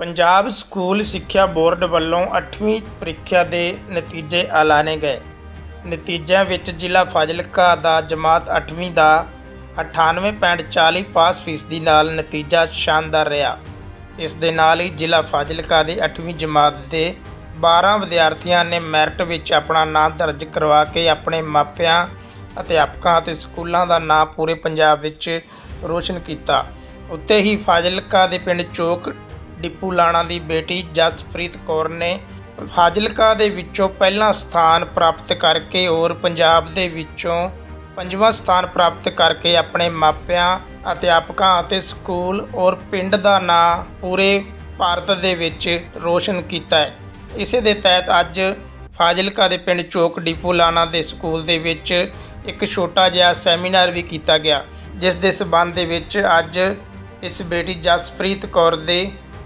Punjab school ਸਿੱਖਿਆ board ਵੱਲੋਂ 8ਵੀਂ ਪ੍ਰੀਖਿਆ ਦੇ ਨਤੀਜੇ ਐਲਾਨੇ ਗਏ। ਨਤੀਜਿਆਂ ਵਿੱਚ ਜ਼ਿਲ੍ਹਾ ਫਾਜ਼ਿਲਕਾ ਦਾ ਜਮਾਤ 8ਵੀਂ ਦਾ 98.40 ਪਾਸ ਫੀਸਦੀ ਨਾਲ ਨਤੀਜਾ ਸ਼ਾਨਦਾਰ ਰਿਹਾ। ਇਸ ਦੇ ਨਾਲ ਹੀ ਜ਼ਿਲ੍ਹਾ ਫਾਜ਼ਿਲਕਾ ਦੇ 8ਵੀਂ ਜਮਾਤ ਦੇ 12 ਵਿਦਿਆਰਥੀਆਂ ਨੇ ਮੈਰਿਟ ਵਿੱਚ ਆਪਣਾ ਨਾਮ ਦਰਜ ਕਰਵਾ ਕੇ ਆਪਣੇ ਮਾਪਿਆਂ, ਅਧਿਆਪਕਾਂ ਅਤੇ ਸਕੂਲਾਂ ਦਾ ਨਾਮ ਪੂਰੇ ਪੰਜਾਬ ਵਿੱਚ ਰੋਸ਼ਨ ਕੀਤਾ। ਉੱਤੇ ਹੀ ਫਾਜ਼ਿਲਕਾ ਦੇ ਪਿੰਡ ਚੋਕ ਡਿਪੂ ਲਾਣਾ ਦੀ ਬੇਟੀ ਜਸਪ੍ਰੀਤ ਕੌਰ ਨੇ ਫਾਜ਼ਿਲਕਾ ਦੇ ਵਿੱਚੋਂ ਪਹਿਲਾ ਸਥਾਨ ਪ੍ਰਾਪਤ ਕਰਕੇ ਔਰ ਪੰਜਾਬ ਦੇ ਵਿੱਚੋਂ ਪੰਜਵਾਂ ਸਥਾਨ ਪ੍ਰਾਪਤ ਕਰਕੇ ਆਪਣੇ ਮਾਪਿਆਂ ਅਧਿਆਪਕਾਂ ਅਤੇ ਸਕੂਲ ਔਰ ਪਿੰਡ ਦਾ ਨਾਂ ਪੂਰੇ ਭਾਰਤ ਦੇ ਵਿੱਚ ਰੋਸ਼ਨ ਕੀਤਾ ਹੈ। ਇਸੇ ਦੇ ਤਹਿਤ ਅੱਜ ਫਾਜ਼ਿਲਕਾ ਦੇ ਪਿੰਡ ਚੋਕ ਡਿਪੂ ਲਾਣਾ ਦੇ ਸਕੂਲ ਦੇ ਵਿੱਚ ਇੱਕ ਛੋਟਾ ਜਿਹਾ ਸੈਮੀਨਾਰ ਵੀ ਕੀਤਾ ਗਿਆ, ਜਿਸ ਦੇ ਸਬੰਧ ਦੇ ਵਿੱਚ ਅੱਜ ਇਸ ਬੇਟੀ ਜਸਪ੍ਰੀਤ ਕੌਰ ਦੇ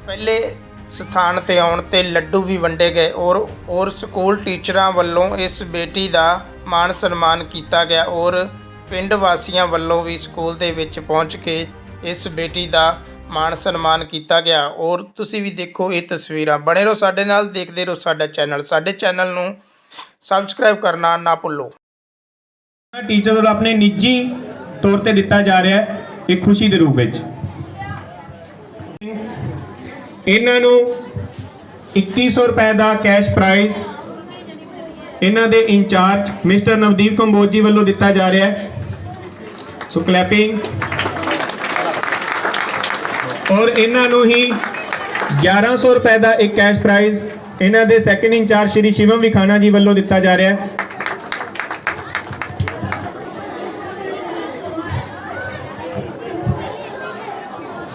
ਪਹਿਲੇ ਸਥਾਨ ਤੇ ਆਉਣ ਤੇ ਲੱਡੂ ਵੀ ਵੰਡੇ ਗਏ ਔਰ ਔਰ ਸਕੂਲ ਟੀਚਰਾਂ ਵੱਲੋਂ ਇਸ ਬੇਟੀ ਦਾ ਮਾਣ ਸਨਮਾਨ ਕੀਤਾ ਗਿਆ ਔਰ ਪਿੰਡ ਵਾਸੀਆਂ ਵੱਲੋਂ ਵੀ ਸਕੂਲ ਦੇ ਵਿੱਚ ਪਹੁੰਚ ਕੇ ਇਸ ਬੇਟੀ ਦਾ ਮਾਣ ਸਨਮਾਨ ਕੀਤਾ ਗਿਆ। ਔਰ ਤੁਸੀਂ ਵੀ ਦੇਖੋ ਇਹ ਤਸਵੀਰਾਂ। ਬਣੇ ਰਹੋ ਸਾਡੇ ਨਾਲ, ਦੇਖਦੇ ਰਹੋ ਸਾਡਾ ਚੈਨਲ। ਸਾਡੇ ਚੈਨਲ ਨੂੰ ਸਬਸਕ੍ਰਾਈਬ ਕਰਨਾ ਨਾ ਭੁੱਲੋ। ਟੀਚਰ ਵੱਲੋਂ ਆਪਣੇ ਨਿੱਜੀ ਤੌਰ ਤੇ ਦਿੱਤਾ ਜਾ ਰਿਹਾ ਹੈ ਇੱਕ ਖੁਸ਼ੀ ਦੇ ਰੂਪ ਵਿੱਚ। ਇਹਨਾਂ ਨੂੰ 2100 ਰੁਪਏ ਦਾ ਕੈਸ਼ ਪ੍ਰਾਈਜ਼ ਇਹਨਾਂ ਦੇ ਇੰਚਾਰਜ ਮਿਸਟਰ ਨਵਦੀਪ ਕੰਬੋਜ ਜੀ ਵੱਲੋਂ ਦਿੱਤਾ ਜਾ ਰਿਹਾ ਹੈ। ਸੋ ਕਲੈਪਿੰਗ ਔਰ ਇਹਨਾਂ ਨੂੰ ਹੀ 1100 ਰੁਪਏ ਦਾ ਇੱਕ ਕੈਸ਼ ਪ੍ਰਾਈਜ਼ ਇਹਨਾਂ ਦੇ second in charge Shri Shivam Vikhana ji ਵੱਲੋਂ ਦਿੱਤਾ ਜਾ ਰਿਹਾ ਹੈ।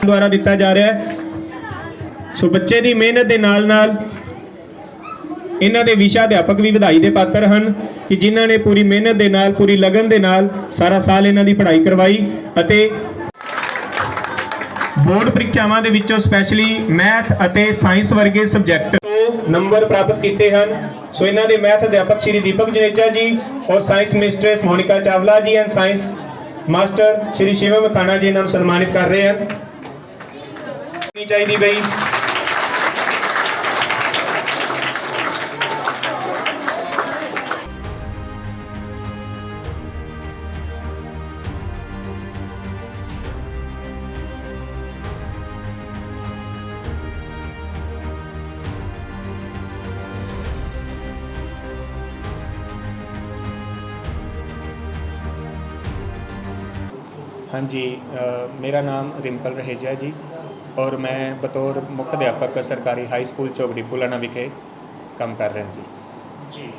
ਦੁਆਰਾ ਦਿੱਤਾ ਜਾ ਰਿਹਾ ਹੈ। ਸੋ ਬੱਚੇ ਦੀ ਮਿਹਨਤ ਦੇ ਨਾਲ ਨਾਲ ਇਹਨਾਂ ਦੇ ਵਿਸ਼ਾ ਅਧਿਆਪਕ ਵੀ ਵਧਾਈ ਦੇ ਪਾਤਰ ਹਨ ਕਿ ਜਿਨ੍ਹਾਂ ਨੇ ਪੂਰੀ ਮਿਹਨਤ ਦੇ ਨਾਲ, ਪੂਰੀ ਲਗਨ ਦੇ ਨਾਲ ਸਾਰਾ ਸਾਲ ਇਹਨਾਂ ਦੀ ਪੜ੍ਹਾਈ ਕਰਵਾਈ ਅਤੇ ਬੋਰਡ ਪ੍ਰੀਖਿਆਵਾਂ ਦੇ ਵਿੱਚੋਂ ਸਪੈਸ਼ਲੀ ਮੈਥ ਅਤੇ ਸਾਇੰਸ ਵਰਗੇ ਸਬਜੈਕਟ ਤੋਂ ਨੰਬਰ ਪ੍ਰਾਪਤ ਕੀਤੇ ਹਨ। ਸੋ ਇਹਨਾਂ ਦੇ ਮੈਥ ਅਧਿਆਪਕ ਸ਼੍ਰੀ ਦੀਪਕ ਜਨੇਜਾ ਜੀ ਔਰ science mistress Monika Chawla ji and science master Shri Shivam Khanna ji ਇਹਨਾਂ ਨੂੰ ਸਨਮਾਨਿਤ ਕਰ ਰਹੇ ਹਨ। ਚਾਹੀਦੀ ਬਈ ਹਾਂਜੀ ਮੇਰਾ ਨਾਮ ਰਿੰਪਲ ਰਹੇਜਾ ਜੀ ਔਰ ਮੈਂ ਬਤੌਰ ਮੁੱਖ ਅਧਿਆਪਕ ਸਰਕਾਰੀ ਹਾਈ ਸਕੂਲ ਚੌਗੜੀ ਪੁਲਾਣਾ ਵਿਖੇ ਕੰਮ ਕਰ ਰਿਹਾ ਜੀ। ਜੀ।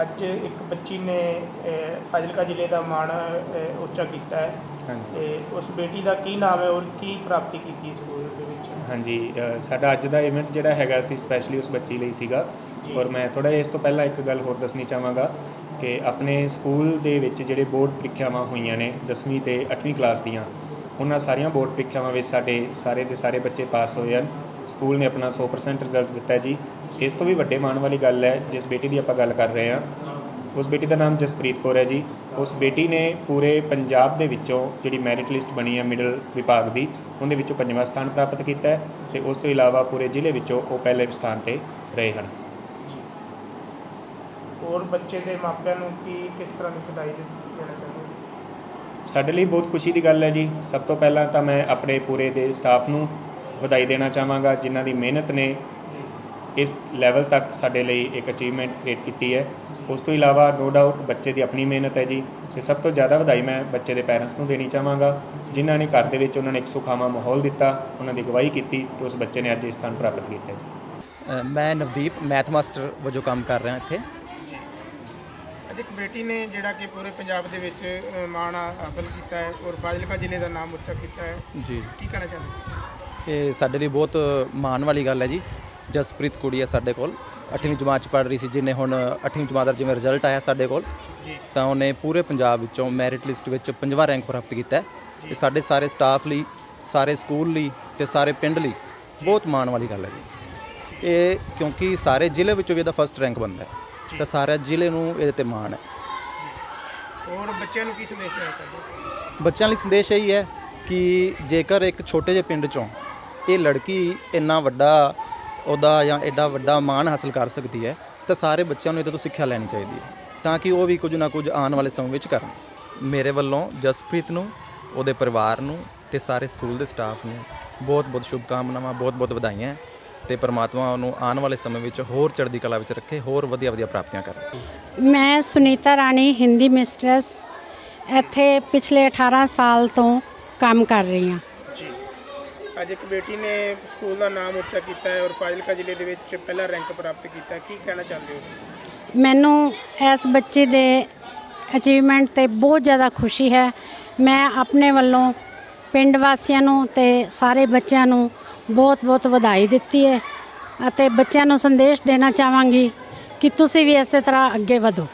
ਅੱਜ ਇੱਕ ਬੱਚੀ ਨੇ ਅਹ, ਫਾਜ਼ਿਲਕਾ ਜ਼ਿਲ੍ਹੇ ਦਾ ਮਾਣ ਅਹ, ਉੱਚਾ ਕੀਤਾ ਹੈ। ਹਾਂਜੀ। ਤੇ ਉਸ ਬੇਟੀ ਦਾ ਕੀ ਨਾਮ ਹੈ ਔਰ ਕੀ ਪ੍ਰਾਪਤੀ ਕੀਤੀ ਸਕੂਲ ਦੇ ਵਿੱਚ? ਹਾਂਜੀ ਅ, ਸਾਡਾ ਅੱਜ ਦਾ ਇਵੈਂਟ ਜਿਹੜਾ ਹੈਗਾ ਸੀ ਸਪੈਸ਼ਲੀ ਉਸ ਬੱਚੀ ਲਈ ਸੀਗਾ। ਜੀ। ਔਰ ਮੈਂ ਥੋੜਾ ਇਸ ਤੋਂ ਪਹਿਲਾਂ ਇੱਕ ਗੱਲ ਹੋਰ ਦੱਸਣੀ ਚਾਹਾਂਗਾ ਕਿ ਆਪਣੇ ਸਕੂਲ ਦੇ ਵਿੱਚ ਜਿਹੜੇ ਬੋਰਡ ਪ੍ਰੀਖਿਆਵਾਂ ਹੋਈਆਂ ਨੇ 10ਵੀਂ ਤੇ 8ਵੀਂ ਕਲਾਸ ਦੀਆਂ ਉਹਨਾਂ ਸਾਰੀਆਂ ਬੋਰਡ ਪ੍ਰੀਖਿਆਵਾਂ ਵਿੱਚ ਸਾਡੇ ਸਾਰੇ ਦੇ ਸਾਰੇ ਬੱਚੇ ਪਾਸ ਹੋਏ ਹਨ। ਸਕੂਲ ਨੇ ਆਪਣਾ 100% ਰਿਜ਼ਲਟ ਦਿੱਤਾ ਜੀ। ਇਸ ਤੋਂ ਵੀ ਵੱਡੇ ਮਾਣ ਵਾਲੀ ਗੱਲ ਹੈ, ਜਿਸ ਬੇਟੀ ਦੀ ਆਪਾਂ ਗੱਲ ਕਰ ਰਹੇ ਹਾਂ, ਉਸ ਬੇਟੀ ਦਾ ਨਾਮ ਜਸਪ੍ਰੀਤ ਕੌਰ ਹੈ ਜੀ। ਉਸ ਬੇਟੀ ਨੇ ਪੂਰੇ ਪੰਜਾਬ ਦੇ ਵਿੱਚੋਂ ਜਿਹੜੀ ਮੈਰਿਟ ਲਿਸਟ ਬਣੀ ਹੈ ਮਿਡਲ ਵਿਭਾਗ ਦੀ, ਉਹਦੇ ਵਿੱਚੋਂ ਪੰਜਵਾਂ ਸਥਾਨ ਪ੍ਰਾਪਤ ਕੀਤਾ ਹੈ ਤੇ ਉਸ ਤੋਂ ਇਲਾਵਾ ਪੂਰੇ ਜ਼ਿਲ੍ਹੇ ਵਿੱਚੋਂ ਉਹ ਪਹਿਲੇ ਸਥਾਨ ਤੇ ਰਹੇ ਹਨ। ਹੋਰ ਬੱਚੇ ਦੇ ਮਾਪਿਆਂ ਨੂੰ ਕੀ ਕਿਸ ਤਰ੍ਹਾਂ ਦੀ ਵਧਾਈ ਦੇਣਾ ਚਾਹੁੰਦੇ ਸਾਡੇ ਲਈ ਬਹੁਤ ਖੁਸ਼ੀ ਦੀ ਗੱਲ ਹੈ ਜੀ। ਸਭ ਤੋਂ ਪਹਿਲਾਂ ਤਾਂ ਮੈਂ ਆਪਣੇ ਪੂਰੇ ਦੇ ਸਟਾਫ ਨੂੰ ਵਧਾਈ ਦੇਣਾ ਚਾਹਾਂਗਾ, ਜਿਨ੍ਹਾਂ ਦੀ ਮਿਹਨਤ ਨੇ ਇਸ ਲੈਵਲ ਤੱਕ ਸਾਡੇ ਲਈ ਇੱਕ ਅਚੀਵਮੈਂਟ ਕ੍ਰੀਏਟ ਕੀਤੀ ਹੈ। ਉਸ ਤੋਂ ਇਲਾਵਾ ਨੋ ਡਾਊਟ ਬੱਚੇ ਦੀ ਆਪਣੀ ਮਿਹਨਤ ਹੈ ਜੀ। ਤੇ ਸਭ ਤੋਂ ਜ਼ਿਆਦਾ ਵਧਾਈ ਮੈਂ ਬੱਚੇ ਦੇ ਪੇਰੈਂਟਸ ਨੂੰ ਦੇਣੀ ਚਾਹਾਂਗਾ, ਜਿਨ੍ਹਾਂ ਨੇ ਘਰ ਦੇ ਵਿੱਚ ਉਹਨਾਂ ਨੇ ਇੱਕ ਸੁਖਾਵਾਂ ਮਾਹੌਲ ਦਿੱਤਾ, ਉਹਨਾਂ ਦੀ ਅਗਵਾਈ ਕੀਤੀ ਤੇ ਉਸ ਬੱਚੇ ਨੇ ਅੱਜ ਇਹ ਸਥਾਨ ਪ੍ਰਾਪਤ ਕੀਤਾ ਜੀ। ਮੈਂ ਨਵਦੀਪ ਮੈਥ ਮਾਸਟਰ ਵਜੋਂ ਕੰਮ ਕਰ ਰਿਹਾ ਇੱਥੇ। ਅੱਜ ਇੱਕ ਬੇਟੀ ਨੇ ਜਿਹੜਾ ਕਿ ਪੂਰੇ ਪੰਜਾਬ ਦੇ ਵਿੱਚ ਮਾਣ ਹਾਸਲ ਕੀਤਾ ਹੈ ਔਰ ਫਾਜ਼ਿਲਕਾ ਜ਼ਿਲ੍ਹੇ ਦਾ ਨਾਮ ਉੱਚਾ ਕੀਤਾ ਹੈ। ਜੀ। ਕੀ ਕਹਿਣਾ ਚਾਹੁੰਦੇ ਹੋ? ਇਹ ਸਾਡੇ ਲਈ ਬਹੁਤ ਮਾਣ ਵਾਲੀ ਗੱਲ ਹੈ ਜੀ। ਜਸਪ੍ਰੀਤ ਕੁੜੀ ਹੈ ਸਾਡੇ ਕੋਲ 8ਵੀਂ ਜਮਾਤ ਚ ਪੜ੍ਹ ਰਹੀ ਸੀ ਜਿਹਨੇ ਹੁਣ 8ਵੀਂ ਜਮਾਤ ਦਾ ਜਿਵੇਂ ਰਿਜ਼ਲਟ ਆਇਆ ਸਾਡੇ ਕੋਲ ਜੀ। ਤਾਂ ਉਹਨੇ ਪੂਰੇ ਪੰਜਾਬ ਵਿੱਚੋਂ ਮੈਰਿਟ ਲਿਸਟ ਵਿੱਚ ਪੰਜਵਾਂ ਰੈਂਕ ਪ੍ਰਾਪਤ ਕੀਤਾ ਹੈ। ਇਹ ਸਾਡੇ ਸਾਰੇ ਸਟਾਫ ਲਈ ਸਾਰੇ ਸਕੂਲ ਲਈ ਤੇ ਸਾਰੇ ਪਿੰਡ ਲਈ ਬਹੁਤ ਮਾਣ ਵਾਲੀ ਗੱਲ ਹੈ ਜੀ। ਇਹ ਕਿਉਂਕਿ ਸਾਰੇ ਜ਼ਿਲ੍ਹੇ ਵਿੱਚੋਂ ਵੀ ਇਹਦਾ ਫਸਟ ਰੈਂਕ ਬੰਦਾ ਹੈ। ਤਾਂ ਸਾਰੇ ਜ਼ਿਲ੍ਹੇ ਨੂੰ ਇਹਦੇ ਤੇ ਮਾਣ ਹੈ। ਔਰ ਬੱਚਿਆਂ ਨੂੰ ਕੀ ਸੰਦੇਸ਼ ਦੇਣਾ ਚਾਹੁੰਦੇ? ਬੱਚਿਆਂ ਲਈ ਸੰਦੇਸ਼ ਇਹੀ ਹੈ ਕਿ ਜੇਕਰ ਇੱਕ ਛੋਟੇ ਜਿਹੇ ਪਿੰਡ ਚੋਂ ਇਹ ਲੜਕੀ ਇੰਨਾ ਵੱਡਾ ਉਹਦਾ ਜਾਂ ਐਡਾ ਵੱਡਾ ਮਾਣ ਹਾਸਲ ਕਰ ਸਕਦੀ ਹੈ ਤਾਂ ਸਾਰੇ ਬੱਚਿਆਂ ਨੂੰ ਇਹਦੇ ਤੋਂ ਸਿੱਖਿਆ ਲੈਣੀ ਚਾਹੀਦੀ ਹੈ ਤਾਂ ਕਿ ਉਹ ਵੀ ਕੁਝ ਨਾ ਕੁਝ ਆਉਣ ਵਾਲੇ ਸਮੇਂ ਵਿੱਚ ਕਰਨ। ਮੇਰੇ ਵੱਲੋਂ ਜਸਪ੍ਰੀਤ ਨੂੰ ਉਹਦੇ ਪਰਿਵਾਰ ਨੂੰ ਤੇ ਸਾਰੇ ਸਕੂਲ ਦੇ ਸਟਾਫ ਨੂੰ ਬਹੁਤ ਬਹੁਤ ਸ਼ੁਭਕਾਮਨਾਵਾਂ ਬਹੁਤ ਬਹੁਤ ਵਧਾਈਆਂ। ਤੇ ਪ੍ਰਮਾਤਮਾ ਉਹਨੂੰ ਆਉਣ ਵਾਲੇ ਸਮੇਂ ਵਿੱਚ ਹੋਰ ਚੜ੍ਹਦੀ ਕਲਾ ਵਿੱਚ ਰੱਖੇ ਹੋਰ ਵਧੀਆ ਵਧੀਆ ਪ੍ਰਾਪਤੀਆਂ ਕਰੇ। ਮੈਂ ਸੁਨੀਤਾ ਰਾਣੀ ਹਿੰਦੀ ਮਿਸਟਰਸ ਇੱਥੇ ਪਿਛਲੇ 18 ਸਾਲ ਤੋਂ ਕੰਮ ਕਰ ਰਹੀ ਹਾਂ। ਜੀ। ਅੱਜ ਇੱਕ ਬੇਟੀ ਨੇ ਸਕੂਲ ਦਾ ਨਾਮ ਉੱਚਾ ਕੀਤਾ ਹੈ ਔਰ ਫਾਜ਼ਿਲਕਾ ਜ਼ਿਲ੍ਹੇ ਦੇ ਵਿੱਚ ਪਹਿਲਾ ਰੈਂਕ ਪ੍ਰਾਪਤ ਕੀਤਾ ਹੈ। ਕੀ ਕਹਿਣਾ ਚਾਹੁੰਦੇ ਹੋ? ਮੈਨੂੰ ਇਸ ਬੱਚੇ ਦੇ ਅਚੀਵਮੈਂਟ ਤੇ ਬਹੁਤ ਜ਼ਿਆਦਾ ਖੁਸ਼ੀ ਹੈ। ਮੈਂ ਆਪਣੇ ਵੱਲੋਂ ਪਿੰਡ ਵਾਸੀਆਂ ਨੂੰ ਤੇ ਸਾਰੇ ਬੱਚਿਆਂ ਨੂੰ ਬਹੁਤ ਬਹੁਤ ਵਧਾਈ ਦਿੱਤੀ ਹੈ ਅਤੇ ਬੱਚਿਆਂ ਨੂੰ ਸੰਦੇਸ਼ ਦੇਣਾ ਚਾਹਾਂਗੀ ਕਿ ਤੁਸੀਂ ਵੀ ਇਸੇ ਤਰ੍ਹਾਂ ਅੱਗੇ ਵਧੋ।